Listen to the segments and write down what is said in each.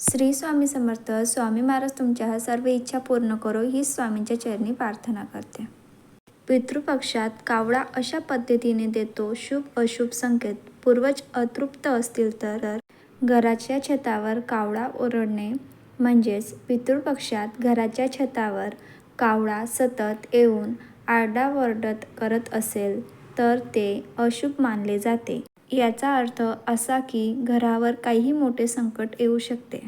श्री स्वामी समर्थ स्वामी महाराज तुमच्या सर्व इच्छा पूर्ण करो ही स्वामींच्या चरणी प्रार्थना करते. पितृपक्षात कावळा अशा पद्धतीने देतो शुभ अशुभ संकेत. पूर्वज अतृप्त असतील तर घराच्या छतावर कावळा ओरडणे म्हणजेच पितृपक्षात घराच्या छतावर कावळा सतत येऊन आरडाओरडत करत असेल तर ते अशुभ मानले जाते. याचा अर्थ असा की घरावर काही मोठे संकट येऊ शकते.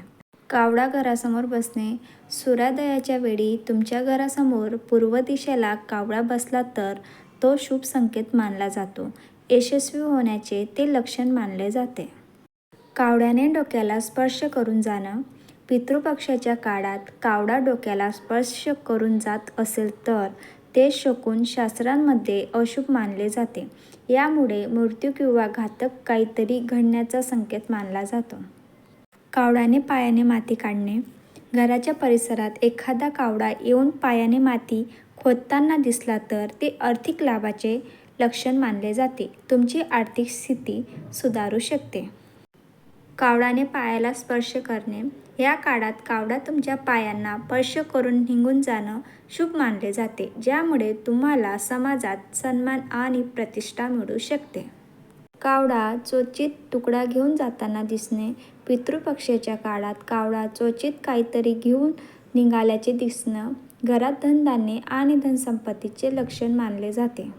कावळा घरासमोर बसणे सूर्योदयाच्या वेळी तुमच्या घरासमोर पूर्व दिशेला कावळा बसला तर तो शुभ संकेत मानला जातो. यशस्वी होण्याचे ते लक्षण मानले जाते. कावड्याने डोक्याला स्पर्श करून जाणं पितृपक्षाच्या काळात कावळा डोक्याला स्पर्श करून जात असेल तर ते शकून शास्त्रांमध्ये अशुभ मानले जाते. यामुळे मृत्यू किंवा घातक काहीतरी घडण्याचा संकेत मानला जातो. कावडाने पायाने माती काढणे. घराच्या परिसरात एखादा कावडा येऊन पायाने माती खोदताना दिसला तर ते आर्थिक लाभाचे लक्षण मानले जाते. तुमची आर्थिक स्थिती सुधारू शकते. कावडाने पायाला स्पर्श करणे. या काळात कावडा तुमच्या पायांना स्पर्श करून निघून जाणं शुभ मानले जाते ज्यामुळे तुम्हाला समाजात सन्मान आणि प्रतिष्ठा मिळू शकते. कावडा चोचित तुकडा घेऊन जाताना दिसणे. पितृपक्षाच्या काळात कावळा चोचित काहीतरी घेऊन निघाल्याचे दिसणं. घरात धनधान्य आणि धनसंपत्तीचे लक्षण मानले जाते.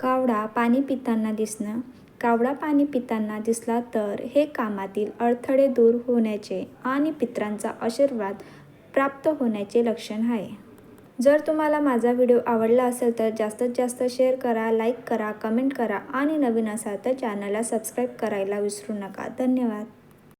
कावडा पाणी पिताना दिसणं. कावळा पाणी पिताना दिसला तर हे कामातील अडथळे दूर होण्याचे आणि पितरांचा आशीर्वाद प्राप्त होण्याचे लक्षण आहे. जर तुम्हाला माझा व्हिडिओ आवडला असेल तर जास्तीत जास्त शेअर करा लाईक करा कमेंट करा आणि नवीन असाल तर चॅनलला सबस्क्राईब करायला विसरू नका. धन्यवाद.